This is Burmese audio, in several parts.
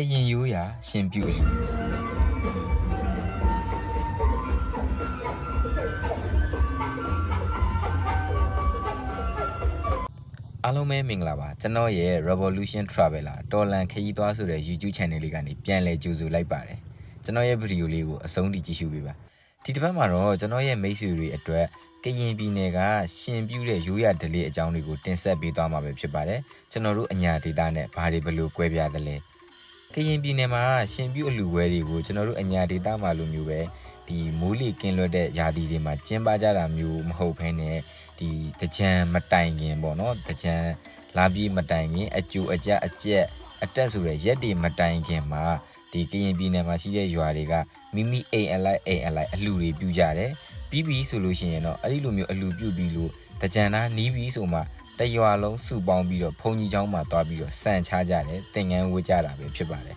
ကရင်ရိုးရာရှင်ပြုအလူအားလုံးပဲမင်္ဂလာပါကျွန်တော်ရဲ့ Revolution Traveler တော်လန်ခရီးသွားဆိုတဲ့ YouTube channel လေးကနေပြန်လည်ကြိုဆိုလိုက်ပါတယ်ကျွန်တော်ရဲ့ဗီဒီယိုလေးကိုအဆုံးထိကြည့်ရှုပေးပါဒီတစ်ပတ်မှာတော့ကျွန်တော်ရဲ့မိတ်ဆွေတွေအတွက်ကရင်ပြည်နယ်ကရှင်ပြူတဲ့ရိုးရာဓလေ့အကြောင်းတွေကိုတင်ဆက်ပေးသွားမှာပဲဖြစ်ပါတယ်ကျွန်တော်တို့အညာဒေတာနဲ့ဘာတွေဘယ်လို꿰ပြသလဲ ကရင်ပြည်နယ်မှာရှင်ပြူအလူဝဲတွေကိုကျွန်တော်တို့အညာဒေတာမှာလိုမျိုးပဲဒီမိုးလေကင်းလွတ်တဲ့ယာတီတွေမှာကျင်းပကြတာမျိုးမဟုတ်ဘဲနဲ့ဒီတကြံမတိုင်ခင်ပေါ့နော်တကြံလာပြီးမတိုင်ခင်အကျိုးအကြအကျက်အတက်ဆိုတဲ့ရက်တွေမတိုင်ခင်မှာဒီကရင်ပြည်နယ်မှာရှိတဲ့ရွာတွေကမိမိအိမ်အလိုက်အိမ်အလိုက်အလှူတွေပြုကြတယ်ပြီးပြီဆိုလို့ရှိရင်တော့အဲ့ဒီလိုမျိုးအလှူပြုပြီးလို့တကြံသားနီးပြီဆိုမှ တရွာလုံးစုပေါင်းပြီးတော့ဘုံကြီးเจ้าမှာတွားပြီးတော့စံချကြတယ်သင်ငန်းဝတ်ကြတာပဲဖြစ်ပါတယ်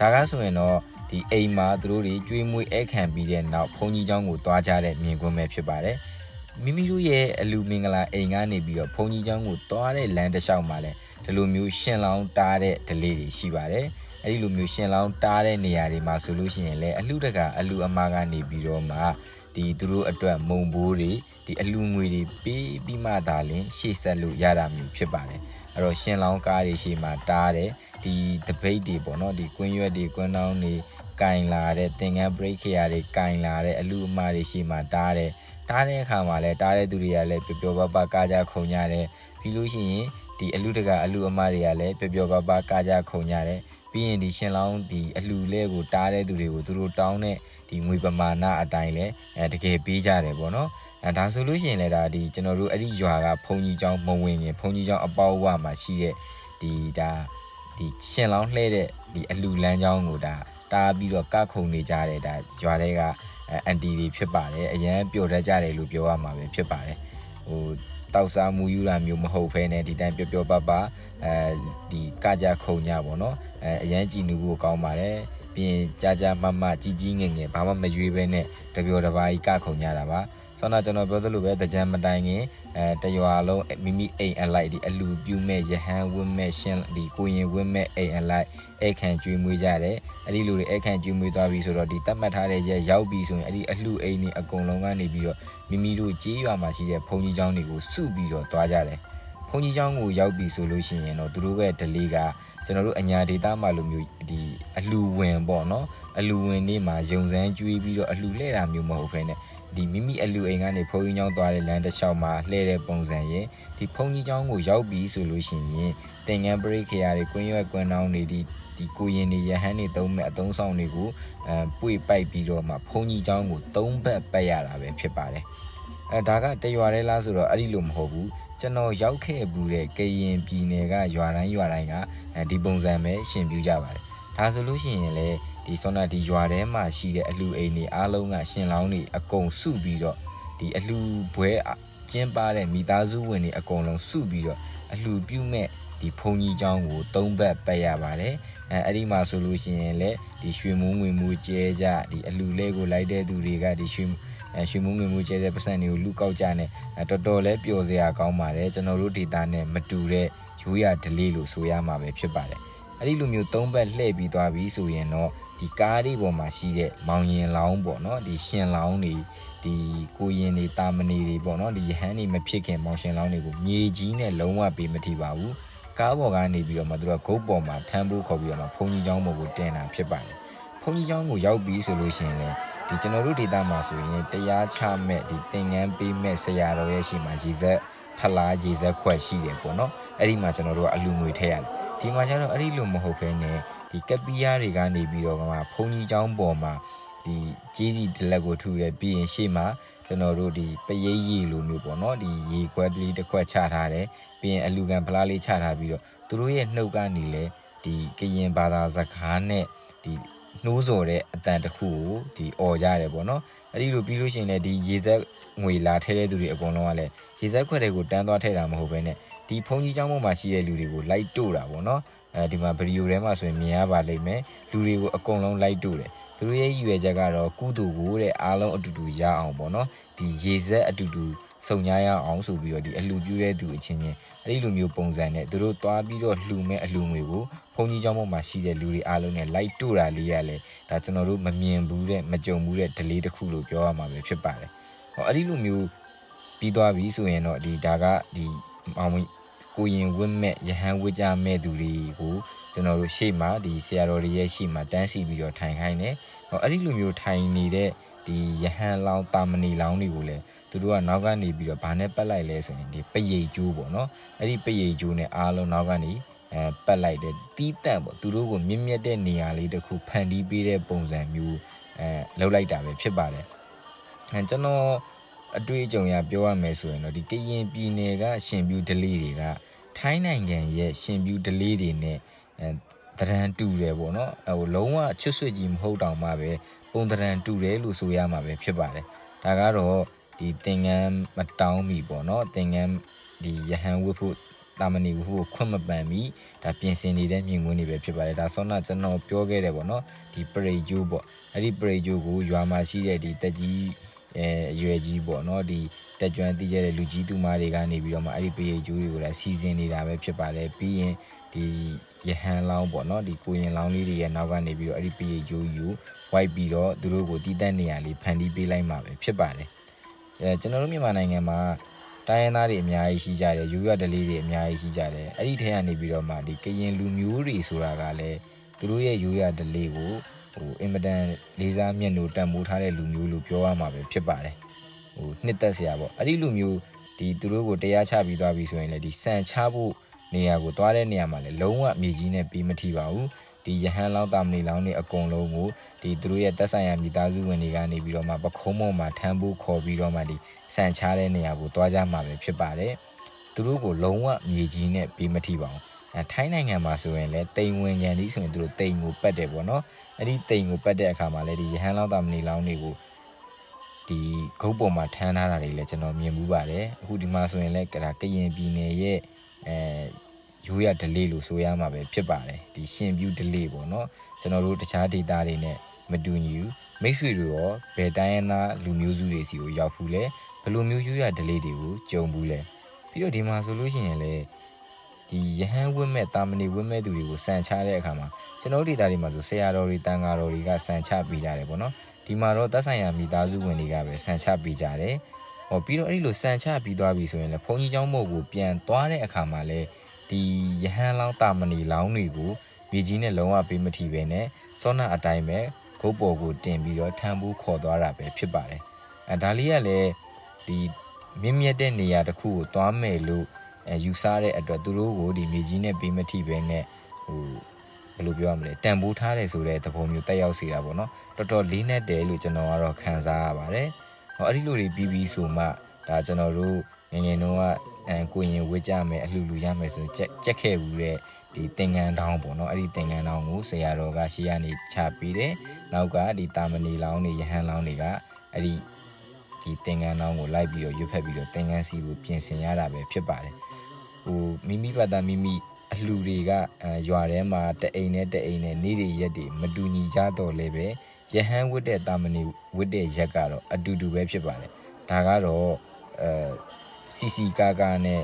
ဒါကဆိုရင်တော့ဒီအိမ်မှာသူတို့တွေကျွေးမွေးဧခံပြီးတဲ့နောက်ဘုံကြီးเจ้าကိုတွားကြတဲ့မြင်ကွင်းပဲဖြစ်ပါတယ်မိမိတို့ရဲ့အလူမင်္ဂလာအိမ်ကနေပြီးတော့ဘုံကြီးเจ้าကိုတွားတဲ့လမ်းတစ်လျှောက်မှာလဲဒီလိုမျိုးရှင်လောင်းတားတဲ့ဒလေးတွေရှိပါတယ်အဲ့ဒီလိုမျိုးရှင်လောင်းတားတဲ့နေရာတွေမှာဆိုလို့ရှိရင်လည်းအလှတကအလူအမားကနေပြီးတော့မှ ဒီသူတို့အတွက်မုံဘိုးတွေဒီအလူငွေတွေပေးပြီးမှသာလင်ရှေ့ဆက်လို့ရတာမျိုးဖြစ်ပါတယ်အဲ့တော့ရှင်လောင်းကားတွေရှေ့မှာတားတယ်ဒီတပိတ်တွေပေါ့နော်ဒီကွင်းရွက်တွေကွင်းတောင်းတွေကင်လာတဲ့သင်္ကန်းပရိခရာတွေကင်လာတဲ့အလူအမားတွေရှေ့မှာတားတယ်တားတဲ့အခါမှာလည်းတားတဲ့သူတွေကလည်းပျော်ပျော်ပါးပါးကားကြခုံကြတယ်ပြီးလို့ရှိရင် ဒီအလူတကအလူအမားတွေကလည်းပျော်ပျော်ပါးပါးကားကြခုံကြတယ်ပြီးရင်ဒီရှင်လောင်းဒီအလှလဲကိုတားတဲ့သူတွေကိုသူတို့တောင်းတဲ့ဒီငွေပမာဏအတိုင်းလဲအဲတကယ်ပေးကြတယ်ပေါ့နော်အဲဒါဆိုလို့ရှိရင်လည်းဒါဒီကျွန်တော်တို့အဲ့ဒီရွာကဘုံကြီးကျောင်းမဝင်ခင်ဘုံကြီးကျောင်းအပေါဝမှာရှိတဲ့ဒီဒါဒီရှင်လောင်းလှဲတဲ့ဒီအလှလမ်းကျောင်းကိုဒါတားပြီးတော့ကခုံနေကြတယ်ဒါရွာတွေကအန်တီတွေဖြစ်ပါတယ်အရန်ပျော်တတ်ကြတယ်လို့ပြောရမှာပဲဖြစ်ပါတယ်ဟို တောက်စားမူယူတာမျိုးမဟုတ်ဘဲနဲ့ဒီတိုင်းပျော်ပျော်ပါပါအဲဒီကကြခုံကြပါတော့အဲအရန်ကြည်နူဖို့ကောင်းပါတယ်ပြီးရင်ကြာကြာမမကြီးကြီးငယ်ငယ်ဘာမှမရွေးဘဲနဲ့တပျော်တပါးကြီးကခုံကြတာပါ ဆောင်းတော့ကျွန်တော်ပြောသလိုပဲတကြံမတိုင်ခင်အဲတရွာလုံးမိမိအိမ်အလိုက်ဒီအလူပြူမဲ့ရဟန်းဝင်းမဲ့ရှင်ဒီကိုရင်ဝင်းမဲ့အိမ်အလိုက်အိတ်ခံကျွေးမွေးကြတယ်အဲ့ဒီလူတွေအိတ်ခံကျွေးမွေးသွားပြီဆိုတော့ဒီတတ်မှတ်ထားတဲ့ရက်ရောက်ပြီဆိုရင်အဲ့ဒီအလှအိမ်တွေအကုန်လုံးကနေပြီးတော့မိမိတို့ကြေးရွာမှာရှိတဲ့ဘုံကြီးကျောင်းတွေကိုစုပြီးတော့သွားကြတယ်ဘုံကြီးကျောင်းကိုရောက်ပြီဆိုလို့ရှိရင်တော့သူတို့ရဲ့ဒလေးက ကျွန်တော်တို့အညာဒေတာမှာလိုမျိုးဒီအလှဝင်ပေါ့နော်အလှဝင်နေမှာယုံစမ်းကျွေးပြီးတော့အလှလှည့်တာမျိုးမဟုတ်ဘဲနဲ့ဒီမိမိအလူအိမ်ကနေဖုန်းကြီးကျောင်းသွားတဲ့လမ်းတစ်လျှောက်မှာလှည့်တဲ့ပုံစံရင်ဒီဖုန်းကြီးကျောင်းကိုရောက်ပြီဆိုလို့ရှိရင်တင်ငန်းပရိခရာတွေကွင်းရွက်ကွင်းတောင်းတွေဒီဒီကိုရင်တွေရဟန်းတွေသုံးမဲ့အသုံးဆောင်တွေကိုအဲပွေပိုက်ပြီးတော့မှဖုန်းကြီးကျောင်းကိုသုံးဘက်ပတ်ရတာပဲဖြစ်ပါတယ်အဲဒါကတရွာတဲလားဆိုတော့အဲ့ဒီလိုမဟုတ်ဘူး ကျွန်တော်ရောက်ခဲ့ဘူးတဲ့ကရင်ပြည်နယ်ကရွာတိုင်းရွာတိုင်းကဒီပုံစံပဲရှင်ပြကြပါတယ်ဒါဆိုလို့ရှိရင်လည်းဒီဆောနာဒီရွာထဲမှာရှိတဲ့အလူအိမ်တွေအားလုံးကရှင်လောင်းတွေအကုန်စုပြီးတော့ဒီအလူဘွဲကျင်းပတဲ့မိသားစုဝင်တွေအကုန်လုံးစုပြီးတော့အလူပြုမဲ့ဒီဖုန်ကြီးเจ้าကိုသုံးဘက်ပတ်ရပါတယ်အဲအဲ့ဒီမှာဆိုလို့ရှိရင်လည်းဒီရွှေမုံငွေမူကျဲကြဒီအလူလဲကိုလိုက်တဲ့သူတွေကဒီရွှေ အဲရွှေမုံငွေမူကျဲတဲ့ပတ်စံတွေကိုလူကောက်ကြနဲ့တော်တော်လေးပျော်စရာကောင်းပါတယ်ကျွန်တော်တို့ဒေတာနဲ့မတူတဲ့ရိုးရဒလေးလို့ဆိုရမှာပဲဖြစ်ပါတယ်အဲ့ဒီလိုမျိုးသုံးဘက်လှည့်ပြီးသွားပြီဆိုရင်တော့ဒီကားတွေပေါ်မှာရှိတဲ့မောင်ရင်လောင်းပေါ့နော်ဒီရှင်လောင်းတွေဒီကိုရင်တွေတာမဏီတွေပေါ့နော်ဒီရဟန်းတွေမဖြစ်ခင်မောင်ရှင်လောင်းတွေကိုမြေကြီးနဲ့လုံးဝပေးမထိပါဘူးကားပေါ်ကနေပြီးတော့မှသူတို့ကဂုတ်ပေါ်မှာထမ်းဖို့ခေါ်ပြီးတော့မှဘုံကြီးချောင်းပေါ်ကိုတင်တာဖြစ်ပါတယ်ဘုံကြီးချောင်းကိုရောက်ပြီးဆိုလို့ရှိရင်လည်း ဒီကျွန်တော်တို့ဒေတာမှာဆိုရင်တရားချမဲ့ဒီသင်ငန်းပေးမဲ့ဆရာတော်ရဲ့ရှိမှရေစက်ဖလားရေစက်ခွက်ရှိတယ်ပေါ့နော်အဲ့ဒီမှာကျွန်တော်တို့ကအလူငွေထည့်ရတယ်ဒီမှာကျတော့အဲ့ဒီလိုမဟုတ်ဘဲနဲ့ဒီကပီးယားတွေကနေပြီးတော့မှဘုံကြီးချောင်းပေါ်မှာဒီကြီးစီတလက်ကိုထူတယ်ပြီးရင်ရှေ့မှာကျွန်တော်တို့ဒီပရိတ်ရည်လိုမျိုးပေါ့နော်ဒီရေခွက်လေးတစ်ခွက်ချထားတယ်ပြီးရင်အလူကန်ဖလားလေးချထားပြီးတော့သူတို့ရဲ့နှုတ်ကနေလဲဒီကရင်ဘာသာစကားနဲ့ဒီ နှိုးဆော်တဲ့အတန်တစ်ခုကိုဒီអော်ကြတယ်ပေါ့နော်အဲ့ဒီလိုပြီးလို့ရှိရင်လည်းဒီရေဆက်ငွေလာထဲတဲ့သူတွေအကုန်လုံးကလည်းရေဆက်ခွက်တွေကိုတန်းသွားထဲတာမဟုတ်ဘဲနဲ့ဒီဖုန်ကြီးကျောင်းပေါ်မှာရှိတဲ့လူတွေကိုလိုက်တို့တာပေါ့နော်အဲဒီမှာဗီဒီယိုထဲမှာဆိုရင်မြင်ရပါလိမ့်မယ်လူတွေကိုအကုန်လုံးလိုက်တို့တယ် သူတို့ရဲ့ရည်ရွယ်ချက်ကတော့ကုသိုလ်ကိုတဲ့အားလုံးအတူတူရအောင်ပေါ့နော်ဒီရေဆက်အတူတူစုံညာရအောင်ဆိုပြီးတော့ဒီအလှပြူတဲ့သူအချင်းချင်းအဲ့ဒီလိုမျိုးပုံစံနဲ့သူတို့သွားပြီးတော့လှူမဲ့အလှငွေကိုဘုန်းကြီးကျောင်းပေါ်မှာရှိတဲ့လူတွေအားလုံးနဲ့လိုက်တို့တာလေးရလဲဒါကျွန်တော်တို့မမြင်ဘူးတဲ့မကြုံဘူးတဲ့ delay တစ်ခုလို့ပြောရမှာပဲဖြစ်ပါတယ်ဟောအဲ့ဒီလိုမျိုးပြီးသွားပြီဆိုရင်တော့ဒီဒါကဒီမောင် ကိုရင်ဝတ်မဲ့ရဟန်းဝတ်ကြမဲ့သူတွေကိုကျွန်တော်တို့ရှေ့မှာဒီဆရာတော်တွေရဲ့ရှေ့မှာတန်းစီပြီးတော့ထိုင်ခိုင်းတယ်ဟောအဲ့ဒီလိုမျိုးထိုင်နေတဲ့ဒီယဟန်လောင်းတာမဏီလောင်းတွေကိုလည်းသူတို့ကနောက်ကနေပြီးတော့ဗာနဲ့ပတ်လိုက်လဲဆိုရင်ဒီပရိတ်ကျိုးပေါ့နော်အဲ့ဒီပရိတ်ကျိုးနဲ့အားလုံးနောက်ကနေအဲပတ်လိုက်တဲ့တီးတန့်ပေါ့သူတို့ကိုမြင့်မြတ်တဲ့နေရာလေးတစ်ခုဖန်တီးပေးတဲ့ပုံစံမျိုးအဲလောက်လိုက်တာပဲဖြစ်ပါတယ်အဲကျွန်တော်အတွေ့အကြုံရပြောရမယ်ဆိုရင်တော့ဒီကရင်ပြည်နယ်ကရှင်ပြူဒလေးတွေက ထိုင်းနိုင်ငံရဲ့ရှင်ပြူဒလေးတွေနဲ့အဲတရန်တူတယ်ပေါ့နော်ဟိုလုံးဝချွတ်ဆွတ်ကြီးမဟုတ်တောင်မှပဲပုံတရန်တူတယ်လို့ဆိုရမှာပဲဖြစ်ပါတယ်ဒါကတော့ဒီသင်္ကန်းမတောင်းမီပေါ့နော်သင်္ကန်းဒီရဟန်းဝတ်ဖို့တာမဏီဝတ်ဖို့ခွင့်မပန်မီဒါပြင်ဆင်နေတဲ့မြင်ကွင်းတွေပဲဖြစ်ပါတယ်ဒါဆောနာကျွန်တော်ပြောခဲ့တယ်ပေါ့နော်ဒီပရိဂျိုးပေါ့အဲ့ဒီပရိဂျိုးကိုရွာမှာရှိတဲ့ဒီတက်ကြီး အဲအရွယ်ကြီးပေါ့နော်ဒီတက်ကြွတည်ကြတဲ့လူကြီးသူမတွေကနေပြီးတော့မှအဲ့ဒီပရိဂျိုးတွေကိုလည်းစီစဉ်နေတာပဲဖြစ်ပါတယ်ပြီးရင်ဒီရဟန်းလောင်းပေါ့နော်ဒီကိုရင်လောင်းလေးတွေရဲ့နောက်ကနေပြီးတော့အဲ့ဒီပရိဂျိုးယူဝိုက်ပြီးတော့သူတို့ကိုတည်တတ်နေရလေးဖန်တီးပေးလိုက်မှာပဲဖြစ်ပါတယ်အဲကျွန်တော်တို့မြန်မာနိုင်ငံမှာတိုင်းရင်းသားတွေအများကြီးရှိကြတယ်ယူရဒလေးတွေအများကြီးရှိကြတယ်အဲ့ဒီထဲကနေပြီးတော့မှဒီကရင်လူမျိုးတွေဆိုတာကလည်းသူတို့ရဲ့ယူရဒလေးကို ဟိုအင်မတန်လေးစားမျက်နှာတန်မိုးထားတဲ့လူမျိုးလို့ပြောရမှာပဲဖြစ်ပါတယ်ဟိုနှစ်သက်စရာပေါ့အဲ့ဒီလူမျိုးဒီသူတို့ကိုတရားချပြီးသွားပြီဆိုရင်လည်းဒီစံချဖို့နေရာကိုသွားတဲ့နေရာမှာလည်းလုံးဝမြေကြီးနဲ့ပြီးမထီပါဘူးဒီယဟန်လောင်းတာမဏီလောင်းတွေအကုန်လုံးကိုဒီသူတို့ရဲ့တက်ဆိုင်ရာမိသားစုဝင်တွေကနေပြီးတော့မှပခုံးမော်မှာထမ်းဖို့ခေါ်ပြီးတော့မှဒီစံချတဲ့နေရာကိုသွားကြမှာပဲဖြစ်ပါတယ်သူတို့ကိုလုံးဝမြေကြီးနဲ့ပြီးမထီပါဘူး အဲထိုင်းနိုင်ငံမှာဆိုရင်လည်းတိမ်ဝင်ကန်ဒီဆိုရင်သူတို့တိမ်ကိုပတ်တယ်ပေါ့နော်အဲ့ဒီတိမ်ကိုပတ်တဲ့အခါမှာလည်းဒီယဟန်လောင်းတာမဏီလောင်းတွေကိုဒီဂုတ်ပေါ်မှာထမ်းထားတာတွေလည်းကျွန်တော်မြင်မှုပါတယ်အခုဒီမှာဆိုရင်လည်းကရာကရင်ပြည်နယ်ရဲ့အဲရိုးရဒလေးလို့ဆိုရမှာပဲဖြစ်ပါတယ်ဒီရှင်ပြူဒလေးပေါ့နော်ကျွန်တော်တို့တခြားဒေတာတွေနဲ့မတူညီဘူးမိတ်ဆွေတွေရောဘယ်တိုင်းရင်းသားလူမျိုးစုတွေစီကိုရောက်ဖူးလဲဘယ်လိုမျိုးရိုးရဒလေးတွေကိုကြုံဘူးလဲပြီးတော့ဒီမှာဆိုလို့ရှိရင်လည်း ဒီယဟန်ဝတ်မဲ့တာမဏိဝတ်မဲ့သူတွေကိုစံချတဲ့အခါမှာကျွန်တော်တို့ဒေတာတွေမှာဆိုဆရာတော်တွေတန်ဃာတော်တွေကစံချပေးကြတယ်ပေါ့နော်ဒီမှာတော့သက်ဆိုင်ရာမိသားစုဝင်တွေကပဲစံချပေးကြတယ်ဟောပြီးတော့အဲ့ဒီလိုစံချပြီးသွားပြီဆိုရင်လည်းဘုန်းကြီးကျောင်းမို့ကိုပြန်သွားတဲ့အခါမှာလည်းဒီယဟန်လောင်းတာမဏီလောင်းတွေကိုမြေကြီးနဲ့လုံးဝပေးမထီပဲနဲ့စောနာအတိုင်းပဲဂုတ်ပေါ်ကိုတင်ပြီးတော့ထမ်းဖို့ခေါ်သွားတာပဲဖြစ်ပါတယ်အဲဒါလေးကလည်းဒီမြင့်မြတ်တဲ့နေရာတစ်ခုကိုသွားမယ်လို့အဲ ယူဆတဲ့အတွက်သူတို့ကိုဒီမြေကြီးနဲ့ပေးမထီပဲနဲ့ဟိုဘယ်လိုပြောရမလဲတန်ဖိုးထားတယ်ဆိုတဲ့သဘောမျိုးတက်ရောက်စေတာပေါ့နော်တော်တော်လေးနဲ့တယ်လို့ကျွန်တော်ကတော့ခံစားရပါတယ်ဟောအဲ့ဒီလိုတွေပြီးပြီးဆိုမှဒါကျွန်တော်တို့ငယ်ငယ်တုန်းကအဲကိုရင်ဝစ်ကြမယ်အလှလူရမယ်ဆိုကြက်ကြက်ခဲ့ဘူးတဲ့ဒီသင်္ကန်းတောင်းပေါ့နော်အဲ့ဒီသင်္ကန်းတောင်းကိုဆရာတော်ကရှေ့ကနေချပေးတယ်နောက်ကဒီတာမဏီလောင်းတွေယဟန်လောင်းတွေကအဲ့ဒီဒီသင်္ကန်းတောင်းကိုလိုက်ပြီးတော့ရွတ်ဖက်ပြီးတော့သင်္ကန်းစီကိုပြင်ဆင်ရတာပဲဖြစ်ပါတယ် ဟိုမိမိဘာသာမိမိအလှတွေကအဲရွာထဲမှာတအိမ်နဲ့တအိမ်နဲ့နေ့တွေရက်တွေမတူညီကြတော့လည်းပဲယဟန်ဝတ်တဲ့တာမဏီဝတ်တဲ့ရက်ကတော့အတူတူပဲဖြစ်ပါတယ်ဒါကတော့အဲစီစီကာကာနဲ့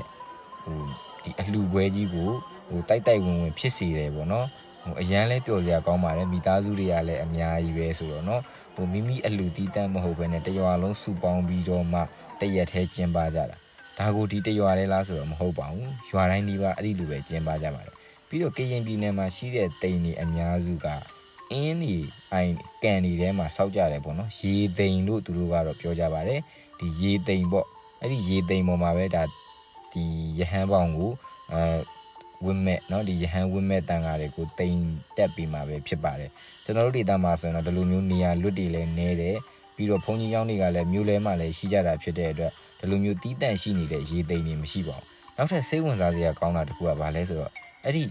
ဟိုဒီအလှပွဲကြီးကိုဟိုတိုက်တိုက်ဝင်ဝင်ဖြစ်စေတယ်ပေါ့နော်ဟိုအရန်လဲပျော်စရာကောင်းပါတယ်မိသားစုတွေကလည်းအများကြီးပဲဆိုတော့เนาะဟိုမိမိအလှတီးတန်းမဟုတ်ဘဲနဲ့တရွာလုံးစုပေါင်းပြီးတော့မှတရက်သေးကျင်းပကြတာ ဒါကိုဒီတရွာလဲလားဆိုတော့မဟုတ်ပါဘူးရွာတိုင်းဒီပါအဲ့ဒီလိုပဲကျင်းပကြပါတယ်ပြီးတော့ကရင်ပြည်နယ်မှာရှိတဲ့တိမ်တွေအများစုကအင်းဒီအိုင်ကန်ဒီထဲမှာစောက်ကြတယ်ပေါ့နော်ရေသိမ်လို့သူတို့ကတော့ပြောကြပါတယ်ဒီရေသိမ်ပေါ့အဲ့ဒီရေသိမ်ပေါ်မှာပဲဒါဒီရဟန်းပေါင်ကိုအဲဝင်းမဲ့เนาะဒီရဟန်းဝင်းမဲ့တန်ဃာတွေကိုတိမ်တက်ပြီးမှာပဲဖြစ်ပါတယ်ကျွန်တော်တို့ဒေသမှာဆိုရင်တော့ဒီလိုမျိုးနေရာလွတ်တွေလည်းနေတယ်ပြီးတော့ဘုန်းကြီးကျောင်းတွေကလည်းမြို့လဲမှာလည်းရှိကြတာဖြစ်တဲ့အတွက် ဒီလိုမျိုးတီးတန့်ရှိနေတဲ့ရေသိမ်တွေမရှိပါဘူးနောက်ထပ်စိတ်ဝင်စားစရာကောင်းတာတစ်ခုကဘာလဲဆိုတော့အဲ့ဒီ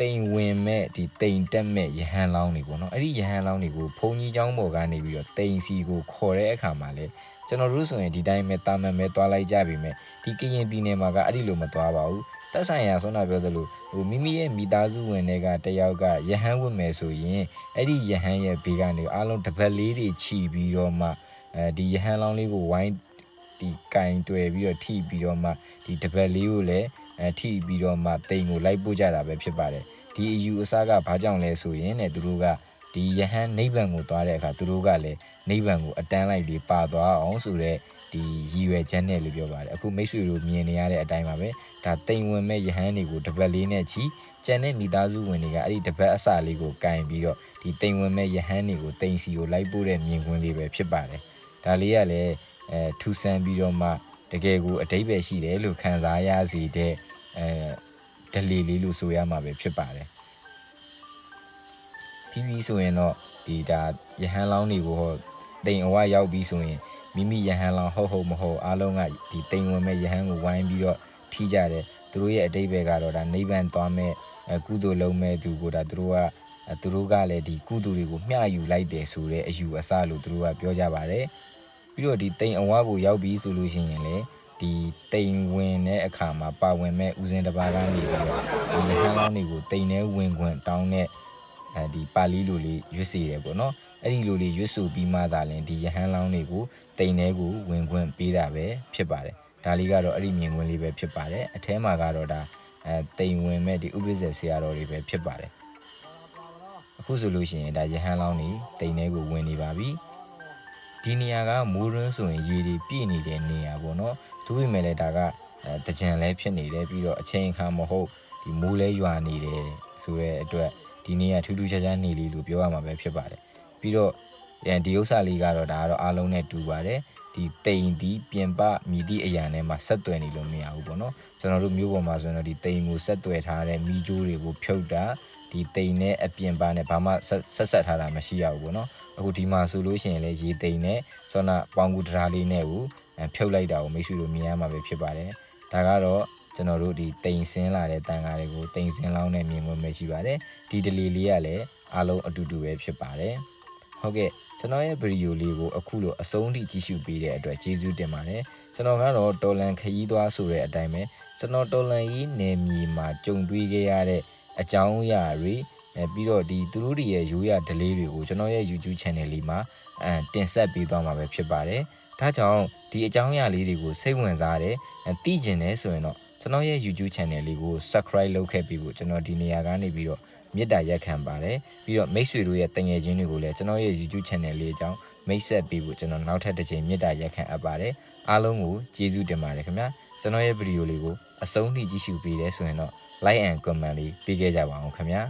တိမ်ဝင်မဲ့ဒီတိမ်တက်မဲ့ယဟန်လောင်းတွေပေါ့နော်အဲ့ဒီယဟန်လောင်းတွေကိုဘုန်းကြီးကျောင်းပေါ်ကနေပြီးတော့တိမ်စီကိုခေါ်တဲ့အခါမှာလဲကျွန်တော်တို့ဆိုရင်ဒီတိုင်းပဲတာမန်ပဲသွားလိုက်ကြပြီမဲ့ဒီကရင်ပြည်နယ်မှာကအဲ့ဒီလိုမသွားပါဘူးတက်ဆိုင်ရာဆွမ်းနာပြောသလိုဟိုမိမိရဲ့မိသားစုဝင်တွေကတယောက်ကယဟန်ဝင်မယ်ဆိုရင်အဲ့ဒီယဟန်ရဲ့ဘေးကနေအားလုံးတပတ်လေးတွေခြီပြီးတော့မှအဲဒီယဟန်လောင်းလေးကိုဝိုင်း ဒီကင်တွယ်ပြီးတော့ထိပြီးတော့မှဒီတပတ်လေးကိုလည်းအဲထိပြီးတော့မှတိမ်ကိုလိုက်ပို့ကြတာပဲဖြစ်ပါတယ်ဒီအယူအဆကဘာကြောင့်လဲဆိုရင်တဲ့သူတို့ကဒီယဟန်နိဗ္ဗာန်ကိုသွားတဲ့အခါသူတို့ကလည်းနိဗ္ဗာန်ကိုအတန်းလိုက်လေးပါသွားအောင်ဆိုတော့ဒီရည်ရွယ်ချက်နဲ့လို့ပြောပါတယ်အခုမိတ်ဆွေတို့မြင်နေရတဲ့အတိုင်းပါပဲဒါတိမ်ဝင်မဲ့ယဟန်တွေကိုတပတ်လေးနဲ့ချီကျန်တဲ့မိသားစုဝင်တွေကအဲ့ဒီတပတ်အစလေးကိုကင်ပြီးတော့ဒီတိမ်ဝင်မဲ့ယဟန်တွေကိုတိမ်စီကိုလိုက်ပို့တဲ့မြင်ကွင်းလေးပဲဖြစ်ပါတယ်ဒါလေးကလည်း အဲထူဆန်းပြီးတော့မှတကယ်ကိုအတိတ်ပဲရှိတယ်လို့ခံစားရစေတဲ့အဲဒလီလေးလို့ဆိုရမှာပဲဖြစ်ပါတယ်ပြီးပြီးဆိုရင်တော့ဒီဒါယဟန်လောင်းတွေကိုဟောတိမ်အဝရောက်ပြီးဆိုရင်မိမိယဟန်လောင်းဟုတ်ဟုတ်မဟုတ်အားလုံးကဒီတိမ်ဝင်မဲ့ယဟန်ကိုဝိုင်းပြီးတော့ထိကြတယ်သူတို့ရဲ့အတိတ်ပဲကတော့ဒါနိဗ္ဗာန်သွားမဲ့အဲကုသိုလ်လုံးမဲ့သူကိုဒါသူတို့ကအဲသူတို့ကလည်းဒီကုသိုလ်တွေကိုမျှယူလိုက်တယ်ဆိုတဲ့အယူအဆလို့သူတို့ကပြောကြပါတယ် ပြီးတော့ဒီတိမ်အဝကိုရောက်ပြီးဆိုလို့ရှိရင်လေဒီတိမ်ဝင်တဲ့အခါမှာပါဝင်မဲ့ဦးစင်းတစ်ပါးကနေပြီးတော့ဒီယဟန်လောင်းတွေကိုတိမ်ထဲဝင်ခွင့်တောင်းတဲ့အဲဒီပါဠိလိုလေးရွတ်စီတယ်ပေါ့နော်အဲ့ဒီလိုလေးရွတ်ဆိုပြီးမှသာလင်ဒီယဟန်လောင်းတွေကိုတိမ်ထဲကိုဝင်ခွင့်ပေးတာပဲဖြစ်ပါတယ်ဒါလေးကတော့အဲ့ဒီမြင်ကွင်းလေးပဲဖြစ်ပါတယ်အထဲမှာကတော့ဒါအဲတိမ်ဝင်မဲ့ဒီဥပ္ပဇ္ဇဆရာတော်တွေပဲဖြစ်ပါတယ်အခုဆိုလို့ရှိရင်ဒါယဟန်လောင်းတွေတိမ်ထဲကိုဝင်နေပါပြီ ဒီနေရာကမိုးရင်းဆိုရင်ရေတွေပြည့်နေတဲ့နေရာပေါ့နော်သူ့ပေမဲ့လည်းဒါကအဲတကြံလဲဖြစ်နေတယ်ပြီးတော့အချိန်အခါမဟုတ်ဒီမိုးလဲရွာနေတယ်ဆိုတဲ့အတွက်ဒီနေရာထူးထူးခြားခြားနေလေးလို့ပြောရမှာပဲဖြစ်ပါတယ်ပြီးတော့အဲဒီဥစ္စာလေးကတော့ဒါကတော့အားလုံးနဲ့တူပါတယ်ဒီတိမ်ဒီပြင်ပမြည်သည့်အရာနဲ့မှဆက်သွယ်နေလို့မရဘူးပေါ့နော်ကျွန်တော်တို့မျိုးပေါ်မှာဆိုရင်တော့ဒီတိမ်ကိုဆက်သွယ်ထားတဲ့မိကျိုးတွေကိုဖြုတ်တာ ဒီတိမ်နဲ့အပြင်ပနဲ့ဘာမှဆက်ဆက်ဆက်ထားတာမရှိရဘူးပေါ့နော်အခုဒီမှာဆိုလို့ရှိရင်လည်းရေတိမ်နဲ့ဆောနာပေါင်ကူတရားလေးနဲ့ကိုအဲဖြုတ်လိုက်တာကိုမိတ်ဆွေတို့မြင်ရမှာပဲဖြစ်ပါတယ်ဒါကတော့ကျွန်တော်တို့ဒီတိမ်စင်းလာတဲ့တန်ကားတွေကိုတိမ်စင်းလောင်းနဲ့မြင်ဝင်မရှိပါတယ်ဒီဒလီလေးကလည်းအားလုံးအတူတူပဲဖြစ်ပါတယ်ဟုတ်ကဲ့ကျွန်တော်ရဲ့ဗီဒီယိုလေးကိုအခုလိုအဆုံးထိကြည့်ရှုပေးတဲ့အတွက်ကျေးဇူးတင်ပါတယ်ကျွန်တော်ကတော့တော်လန်ခရီးသွားဆိုတဲ့အတိုင်းပဲကျွန်တော်တော်လန်ကြီးနယ်မြေမှာကြုံတွေ့ခဲ့ရတဲ့ အကြောင်းအရာတွေအဲပြီးတော့ဒီသူတို့တွေရဲ့ရိုးရဒလေးတွေကိုကျွန်တော်ရဲ့ YouTube channel လေးမှာအမ်တင်ဆက်ပေးသွားမှာပဲဖြစ်ပါတယ်ဒါကြောင့်ဒီအကြောင်းအရာလေးတွေကိုစိတ်ဝင်စားတယ်အဲသိကျင်တယ်ဆိုရင်တော့ကျွန်တော်ရဲ့ YouTube channel လေးကို subscribe လုပ်ခဲ့ပြီးဖို့ကျွန်တော်ဒီနေရာကနေပြီးတော့မေတ္တာရက်ခံပါတယ်ပြီးတော့မိတ်ဆွေတို့ရဲ့တငယ်ချင်းတွေကိုလည်းကျွန်တော်ရဲ့ YouTube channel လေးအကြောင်းမိတ်ဆက်ပေးဖို့ကျွန်တော်နောက်ထပ်တစ်ချိန်မေတ္တာရက်ခံအပ်ပါတယ်အားလုံးကိုကျေးဇူးတင်ပါတယ်ခင်ဗျာကျွန်တော်ရဲ့ဗီဒီယိုလေးကို အဆုံးထိကြည့်ရှုပေးတယ်ဆိုရင်တော့ like and comment လေးပေးခဲ့ကြပါအောင်ခင်ဗျာ